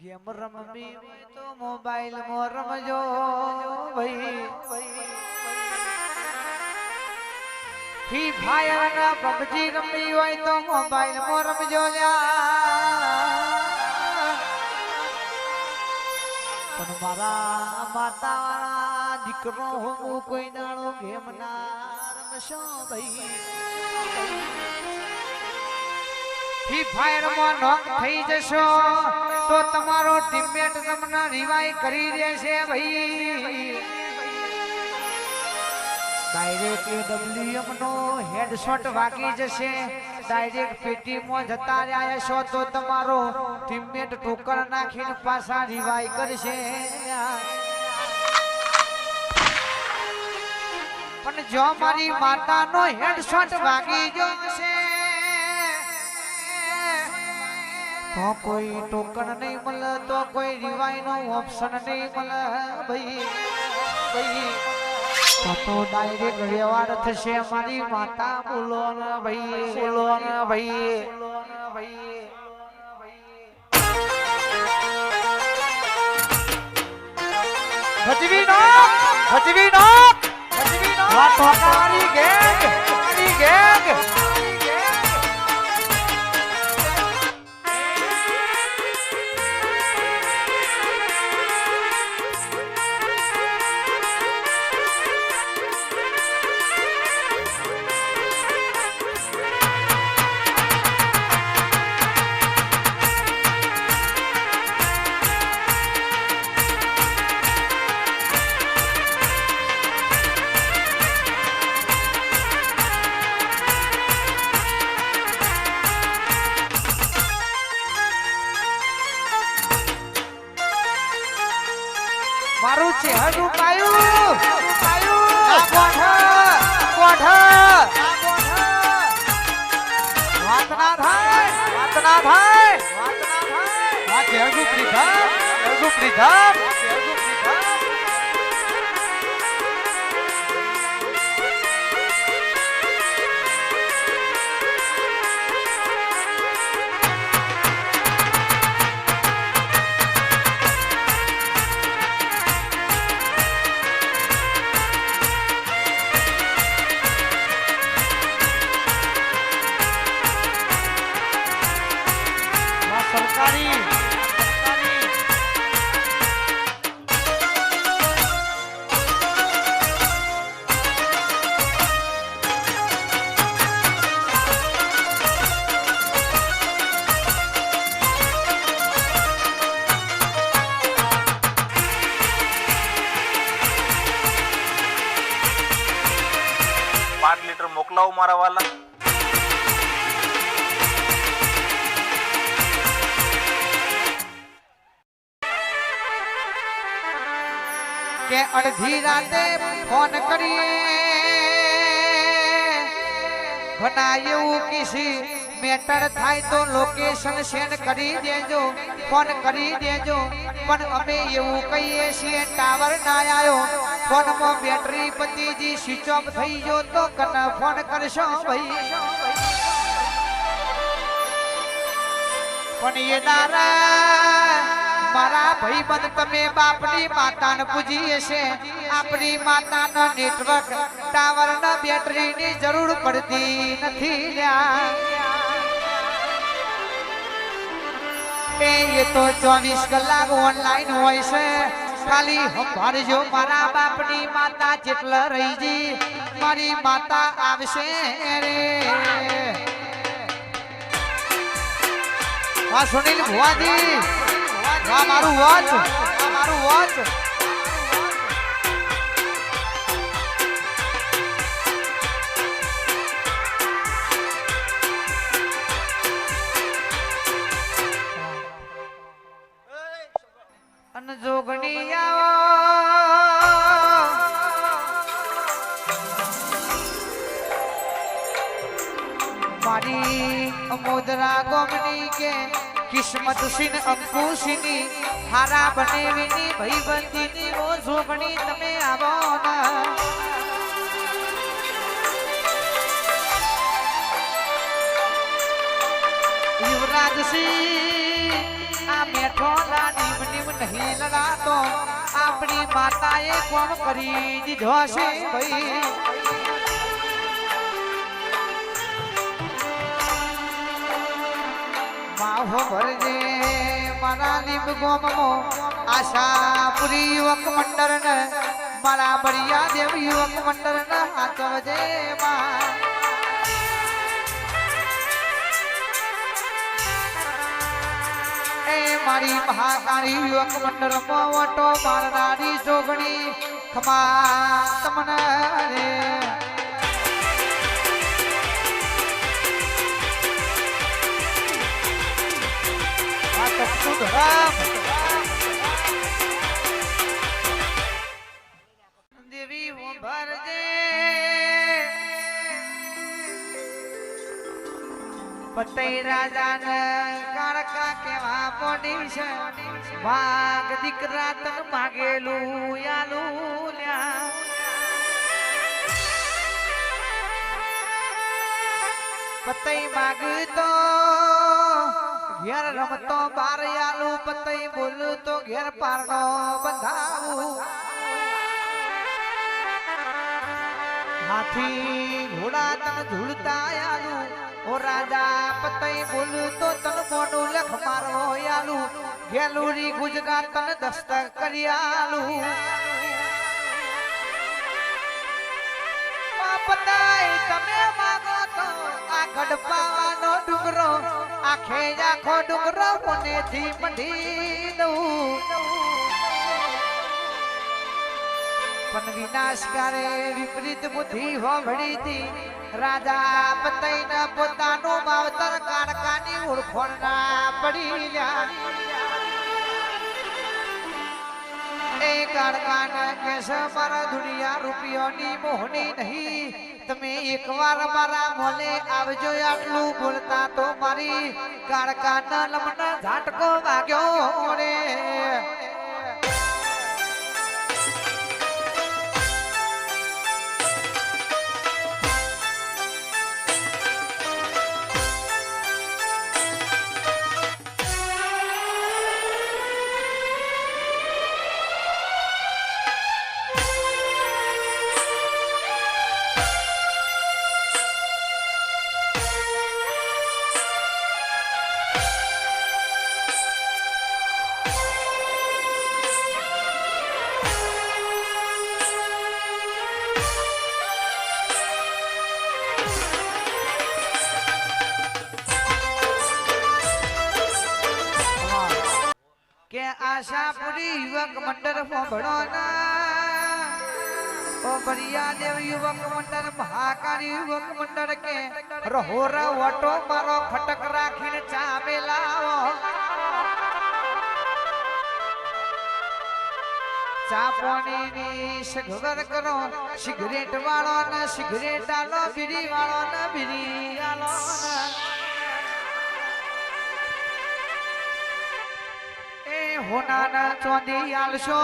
Game રમવી હોય તો મોબાઈલમાં રમજો ભાઈ. ફ્રી ફાયર ના પબજી રમવી હોય તો મોબાઈલમાં રમજો. પણ મારા માતા દીકરો હું કોઈ દાડો ગેમ ના રમશો ભાઈ. ફ્રી ફાયરમાં નોંધ થઈ જશો. તો તમારો ટીમમેટ તમને રિવાઈ કરી દેશે ભાઈ. ડાયરેક્ટ ડબ્લ્યુએમ નો હેડશોટ વાગી જશે. ડાયરેક્ટ પેટીમાં જતા રહ્યા છો તો તમારો ટીમમેટ ઠોકર નાખીને પાછા રિવાઈ કરશે. પણ જો મારી માતાનો હેડશોટ વાગી જશે તો કોઈ ટોકન નહીં મળે, તો કોઈ રિવાઈ નો ઓપ્શન નહીં મળે, ભાઈ ભાઈ. તો તો ડાયરેક્ટ વ્યવહાર થશે, મારી માતા બોલો ને ભાઈ બોલો ને ભાઈ. ભાઈ ભજવી નો ભજવી નો ભજવી નો વાત ટોકાવાળી ગેંગ ગેંગ. મારું ચહેરું પાયું આ કોઠ કોઠ વાત ના લીટર મારા વાલા. કે અડધી રાતે ફોન કરીએ. એવું કિસી, મેટર થાય તો લોકેશન સેન્ડ કરી દેજો ફોન કરી દેજો. પણ અમે એવું કહીએ છીએ, ટાવર ના આવ્યો ફોનમાં બેટરી પતિજી સ્વિચ ઓફ થઈ ગયો તો કના ફોન કરશો ભાઈ. પણ એ નારા મારા ભાઈબંધ તમે બાપની માતાને પૂજી હશે આપણી માતાનો નેટવર્ક ટાવર ના બેટરી ની જરૂર પડતી નથી એ તો ચોવીસ કલાક ઓનલાઈન હોય છે. ખાલી સંભાળજો મારા બાપની માતા જેટલા રહી જી મારી માતા આવશે રે. આ સુનિલ ભુવાજી. આ મારું વોચ. આ મારું વોચ. કિસ્મત સિન અંકુશની, હારા બનેવીની ભાઈબંધીની ઓ જોગણી તમે આવો ના. યુવરાજસિંહ, આ મેઠો લાડ દિલડા લડાતો. આપણી માતાએ કોમ કરી દીધો છે ભાઈ? માહો ભરજે મારા લીમ ગોમો આશા પુરી યુવક મંડળ ને મારા બળિયા દેવ યુવક મંડળ ને હાચવજે મા મારી મહાકાળી યુવક મંડળ મોટો મારનારી જોગણી, ખમા તમને રાજાને કાળકા કેવા મોડી છે. દીકરા તન માગેલું યાલું લ્યા. પતઈ માગતો, ઘેર રમતો બાર યાલું પતઈ બોલતો ઘેર પારનો બંધાવું. હાથી ઘોડા તન ઝૂલતા યાલું. ઓ રાજા, પતઈ બોલતો તન મોનું લખ મારો યાલુ ગેલુરી ગુજરાત તન દસ્તક કરિયાલુ પાપતાઈ તમે માગો તો આ ગઢપાવાનો ડુંગરો. આખે આખો ડુંગરો મોનેથી મઢી દઉં. પણ વિનાશકારે વિપરીત બુદ્ધિ હોભળીતી રાજા પતઈને પોતાનું માવતર કારકાની ઓળખોણ ના પડી લ્યા. મારા દુનિયા આવજો આટલું બોલતા તો મારી કાળકાના લમના ઝાટકો વાગ્યો. આશાપુરી યુવક મંડળ ના. ઓ બરિયા દેવ યુવક મંડળ, મહાકાળી યુવક મંડળ કે રહોરા વટો, મારો ખટક રાખીને ચા લાવો. ચા પાણીની સગવડ કરો, સિગરેટ વાળો ને, સિગરેટ આલો, બીડી વાળો ને, બીડી આલો ને. હોનાના ચોંધી આલશો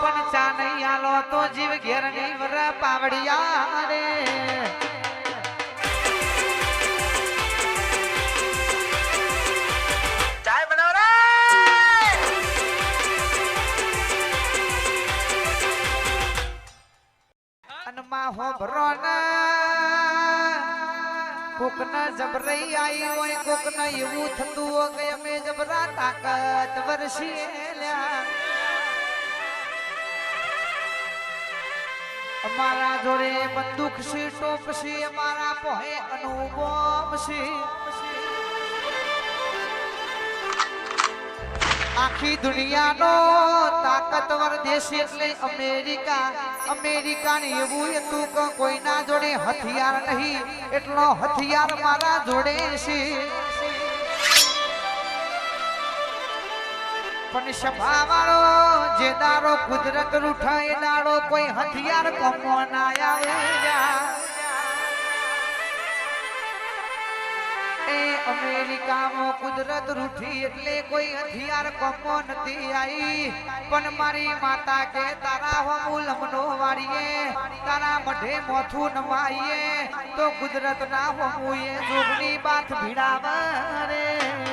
પણ ચા નહીં આલો તો જીવ ઘેર નહીં વર પાવડિયા રે. ચાય બનાવ રે! અનમાં હોભરો ના. કોકના જબરઈ આવી હોય, કોકના એવું થતું હોય કે અમે જબરા તાકાત વરસી અમારા જોડે બંદૂક છે, ટોપ છે, અમારા પોહે અનુબોમ છે. આખી દુનિયાનો તાકાતવર દેશ એટલે અમેરિકા. અમેરિકાને એવું હતું કે કોઈના જોડે હથિયાર નહીં, એટલો હથિયાર મારા જોડે છે. પણ સભા વાળો જે દાડો કુદરત રૂઠાય દાડો કોઈ હથિયાર કોમો ના આવે એ અમેરિકામાં કુદરત રૂઠી એટલે કોઈ હથિયાર કોમો નથી આવી પણ મારી માતા કે, તારા હમુ લમનો વાળીએ, તારા મઢે મોથું નમાઈએ, તો કુદરત ના હમુએ જોગની બાથ ભીડાવે રે.